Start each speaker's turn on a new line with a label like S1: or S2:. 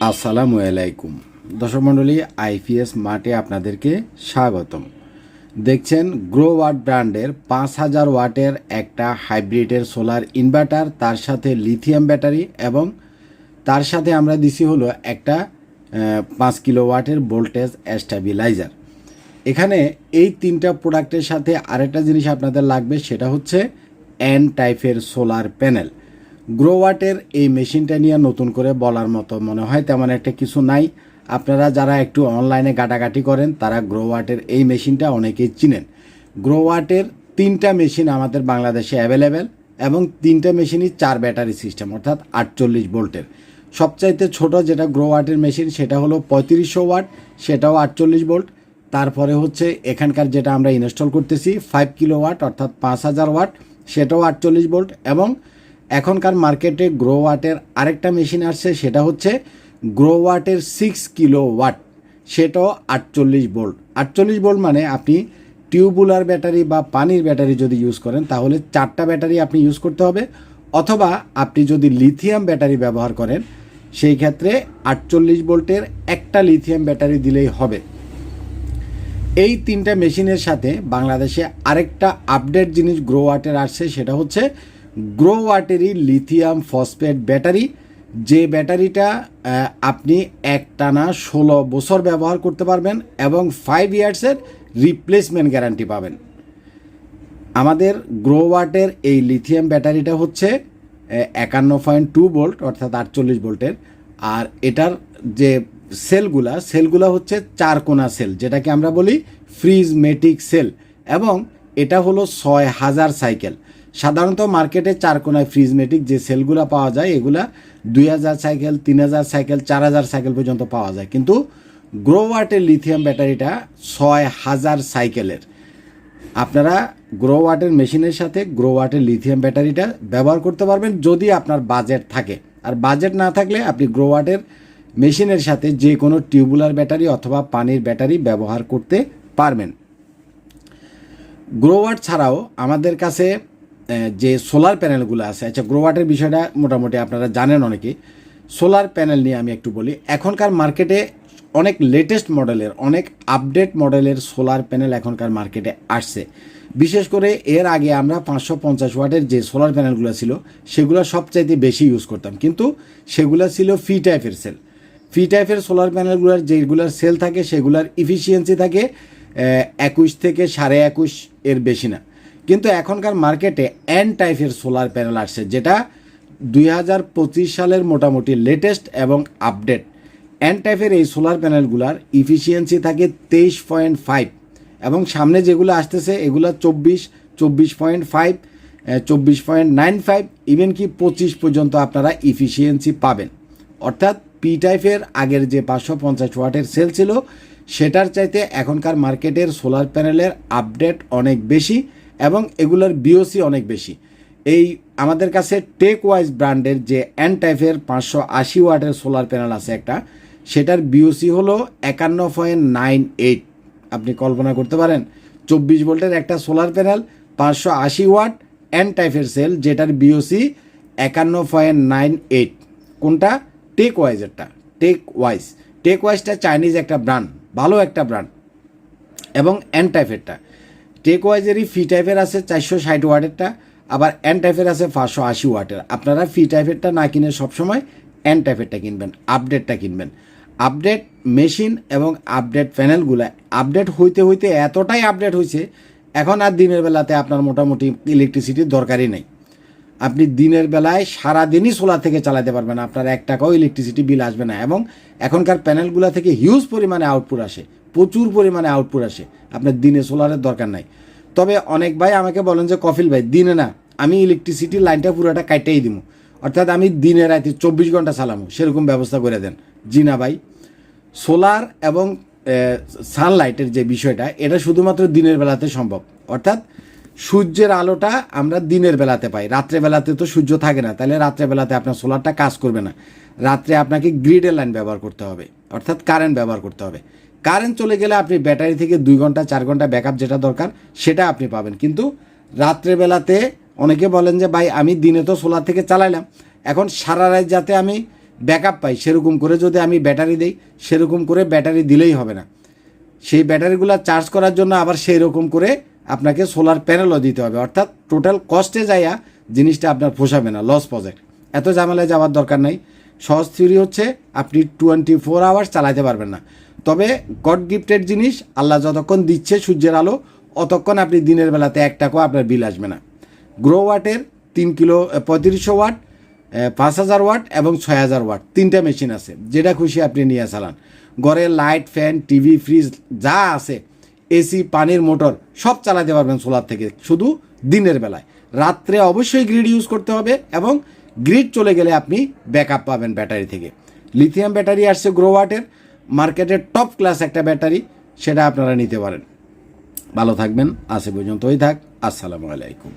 S1: আসসালামু আলাইকুম। দর্শক মণ্ডলী, আইপিএস মাঠে আপনাদেরকে স্বাগতম। দেখছেন গ্রো ওয়াট ব্র্যান্ডের পাঁচ হাজার ওয়াটের একটা হাইব্রিডের সোলার ইনভার্টার, তার সাথে লিথিয়াম ব্যাটারি এবং তার সাথে আমরা দিছি হলো একটা পাঁচ কিলো ওয়াটের ভোল্টেজ স্ট্যাবিলাইজার এখানে এই তিনটা প্রোডাক্টের সাথে আরেকটা জিনিস আপনাদের লাগবে, সেটা হচ্ছে এন টাইপের সোলার প্যানেল। গ্রোওয়াটের এই মেশিনটা নিয়ে নতুন করে বলার মতো মনে হয়, তেমন একটা কিছু নাই। আপনারা যারা একটু অনলাইনে গাটাগাটি করেন, তারা গ্রোওয়াটের এই মেশিনটা অনেকেই চিনেন। গ্রোওয়াটের তিনটা মেশিন আমাদের বাংলাদেশে অ্যাভেলেবেল এবং তিনটা মেশিনই চার ব্যাটারি সিস্টেম অর্থাৎ আটচল্লিশ ভোল্টের। সবচাইতে ছোট যেটা গ্রোওয়াটের মেশিন, সেটা হলো পঁয়ত্রিশশো ওয়াট, সেটাও আটচল্লিশ ভোল্ট। তারপরে হচ্ছে এখানকার যেটা আমরা ইনস্টল করতেছি ফাইভ কিলো ওয়াট অর্থাৎ পাঁচ হাজার ওয়াট, সেটাও আটচল্লিশ ভোল্ট এবং এখনকার মার্কেটে গ্রো ওয়াটের আরেকটা মেশিন আসছে, সেটা হচ্ছে গ্রো ওয়াটের সিক্স কিলো ওয়াট সেটাও আটচল্লিশ ভোল্ট আটচল্লিশ ভোল্ট মানে আপনি টিউবুলার ব্যাটারি বা পানির ব্যাটারি যদি ইউজ করেন, তাহলে চারটা ব্যাটারি আপনি ইউজ করতে হবে। অথবা আপনি যদি লিথিয়াম ব্যাটারি ব্যবহার করেন, সেই ক্ষেত্রে আটচল্লিশ ভোল্টের একটা লিথিয়াম ব্যাটারি দিলেই হবে। এই তিনটা মেশিনের সাথে বাংলাদেশে আরেকটা আপডেট জিনিস গ্রো ওয়াটের আসছে, সেটা হচ্ছে গ্রো ওয়াটেরই লিথিয়াম ফসফেট ব্যাটারি। যে ব্যাটারিটা আপনি একটানা ষোলো বছর ব্যবহার করতে পারবেন এবং ফাইভ ইয়ার্সের রিপ্লেসমেন্ট গ্যারান্টি পাবেন। আমাদের গ্রো ওয়াটের এই লিথিয়াম ব্যাটারিটা হচ্ছে একান্ন পয়েন্ট টু ভোল্ট অর্থাৎ আটচল্লিশ ভোল্টের আর এটার যে সেলগুলা সেলগুলা হচ্ছে চার কোনা সেল, যেটাকে আমরা বলি ফ্রিজ মেটিক সেল এবং এটা হলো ছয় হাজার সাইকেল সাধারণত মার্কেটে চার কোনায় ফ্রিজমেটিক যে সেলগুলো পাওয়া যায়, এগুলা দুই হাজার সাইকেল, তিন হাজার সাইকেল, চার হাজার সাইকেল পর্যন্ত পাওয়া যায়। কিন্তু গ্রোওয়াটের লিথিয়াম ব্যাটারিটা ছয় হাজার সাইকেলের। আপনারা গ্রো ওয়াটের মেশিনের সাথে গ্রো ওয়াটের লিথিয়াম ব্যাটারিটা ব্যবহার করতে পারবেন যদি আপনার বাজেট থাকে। আর বাজেট না থাকলে আপনি গ্রো ওয়াটের মেশিনের সাথে যে কোনো টিউবুলার ব্যাটারি অথবা পানির ব্যাটারি ব্যবহার করতে পারবেন। গ্রোওয়াট ছাড়াও আমাদের কাছে যে সোলার প্যানেলগুলো আছে আচ্ছা গ্রোওয়াটের বিষয়টা মোটামুটি আপনারা জানেন অনেকে। সোলার প্যানেল নিয়ে আমি একটু বলি, এখনকার মার্কেটে অনেক লেটেস্ট মডেলের অনেক আপডেট মডেলের সোলার প্যানেল এখনকার মার্কেটে আসছে। বিশেষ করে এর আগে আমরা পাঁচশো পঞ্চাশ ওয়াটের যে সোলার প্যানেলগুলো ছিল, সেগুলো সবচাইতে বেশি ইউজ করতাম। কিন্তু সেগুলো ছিল ফি টাইপের সেল ফি টাইপের সোলার প্যানেলগুলোর যেগুলোর সেল থাকে, সেগুলোর ইফিসিয়েন্সি থাকে একুশ থেকে সাড়ে একুশ এর বেশি না। কিন্তু এখনকার মার্কেটে এন টাইপের সোলার প্যানেল আসছে, যেটা দুই হাজার পঁচিশ সালের মোটামুটি লেটেস্ট এবং আপডেট এন টাইপের এই সোলার প্যানেলগুলার ইফিসিয়েন্সি থাকে তেইশ পয়েন্ট ফাইভ এবং সামনে যেগুলো আসতেছে, এগুলো চব্বিশ চব্বিশ পয়েন্ট ফাইভ চব্বিশ পয়েন্ট নাইন ফাইভ ইভেন কি পঁচিশ পর্যন্ত আপনারা ইফিসিয়েন্সি পাবেন। অর্থাৎ পি টাইপের আগের যে পাঁচশো পঞ্চাশ ওয়াটের সেল ছিল, সেটার চাইতে এখনকার মার্কেটের সোলার প্যানেলের আপডেট অনেক বেশি। এবং এগুলোর বিওসি অনেক বেশি। এই আমাদের কাছে টেক ওয়াইজ ব্র্যান্ডের যে এন টাইপের পাঁচশো আশি ওয়াটের সোলার প্যানেল আছে একটা, সেটার বিওসি হলো একান্ন পয়েন্ট নাইন এইট। আপনি কল্পনা করতে পারেন, চব্বিশ ভোল্টের একটা সোলার প্যানেল পাঁচশো আশি ওয়াট এন টাইপের সেল যেটার বিওসি একান্ন পয়েন্ট নাইন এইট। কোনটা? টেক ওয়াইজেরটা টেক ওয়াইজ টেক ওয়াইজটা চাইনিজ একটা ব্র্যান্ড ভালো একটা ব্র্যান্ড এবং এন টাইপেরটা টেক ওয়াইজেরই ফি টাইপের আছে চারশো ষাট ওয়াটেরটা, আবার এন টাইপের আছে পাঁচশো আশি ওয়াটের। আপনারা ফি টাইপেরটা না কিনে সবসময় এন টাইপেরটা কিনবেন, আপডেটটা কিনবেন। আপডেট মেশিন এবং আপডেট প্যানেলগুলো, আপডেট হইতে হইতে এতটাই আপডেট হয়েছে এখন আর দিনের বেলাতে আপনার মোটামুটি ইলেকট্রিসিটির দরকারই নেই। আপনি দিনের বেলায় সারাদিনই সোলার থেকে চালাতে পারবেন, আপনার এক টাকাও ইলেকট্রিসিটি বিল আসবে না, এবং এখনকার প্যানেলগুলো থেকে হিউজ পরিমাণে আউটপুট আসে। প্রচুর পরিমাণে আউটপুট আসে। আপনার দিনে সোলারের দরকার নাই। তবে অনেক ভাই আমাকে বলেন যে, কফিল ভাই, দিনে না, আমি ইলেকট্রিসিটির লাইনটা পুরোটা কাটাই দিব অর্থাৎ আমি দিনে রাতে চব্বিশ ঘণ্টা চালামো। সেরকম ব্যবস্থা করে দেন। জি না ভাই। সোলার এবং সানলাইটের যে বিষয়টা, এটা শুধুমাত্র দিনের বেলাতে সম্ভব। অর্থাৎ সূর্যের আলোটা আমরা দিনের বেলাতে পাই। রাত্রে বেলাতে তো সূর্য থাকে না। তাহলে রাত্রে বেলাতে আপনার সোলারটা কাজ করবে না। রাত্রে আপনাকে গ্রিডের লাইন ব্যবহার করতে হবে। অর্থাৎ কারেন্ট ব্যবহার করতে হবে। কারেন্ট চলে গেলে আপনি ব্যাটারি থেকে দুই ঘণ্টা, চার ঘণ্টা ব্যাকআপ যেটা দরকার, সেটা আপনি পাবেন। কিন্তু রাত্রে বেলাতে অনেকে বলেন যে, ভাই, আমি দিনে তো সোলার থেকে চালাইলাম। এখন সারা রাত যাতে আমি ব্যাকআপ পাই, সেরকম করে যদি আমি ব্যাটারি দিই, সেরকম করে ব্যাটারি দিলেই হবে না। সেই ব্যাটারিগুলো চার্জ করার জন্য আবার সেই রকম করে আপনাকে সোলার প্যানেলও দিতে হবে। অর্থাৎ টোটাল কস্টে যাইয়া জিনিসটা আপনার পোষাবে না, লস প্রজেক্ট। এত ঝামেলায় যাওয়ার দরকার নাই। সহজ থিওরি হচ্ছে, আপনি টোয়েন্টি ফোর আওয়ার্স চালাতে পারবেন না। তবে গড গিফটেড জিনিস, আল্লাহ যতক্ষণ দিচ্ছে সূর্যের আলো, অতক্ষণ আপনি দিনের বেলাতে এক টাকাও আপনার বিল আসবে না। গ্রো ওয়াটের তিন কিলো পঁয়ত্রিশশো ওয়াট পাঁচ হাজার ওয়াট এবং ছয় হাজার ওয়াট, তিনটা মেশিন আছে। যেটা খুশি আপনি নিয়ে চালান। ঘরে লাইট, ফ্যান, টিভি, ফ্রিজ যা আছে, এসি, পানির মোটর, সব চালাতে পারবেন সোলার থেকে, শুধু দিনের বেলায়। রাত্রে অবশ্যই গ্রিড ইউজ করতে হবে এবং গ্রিড চলে গেলে আপনি ব্যাকআপ পাবেন ব্যাটারি থেকে। লিথিয়াম ব্যাটারি আসছে গ্রোওয়াটের মার্কেটের টপ ক্লাস একটা ব্যাটারি, সেটা আপনারা নিতে পারেন। ভালো থাকবেন আসে পর্যন্তই থাক, আসসালামু আলাইকুম।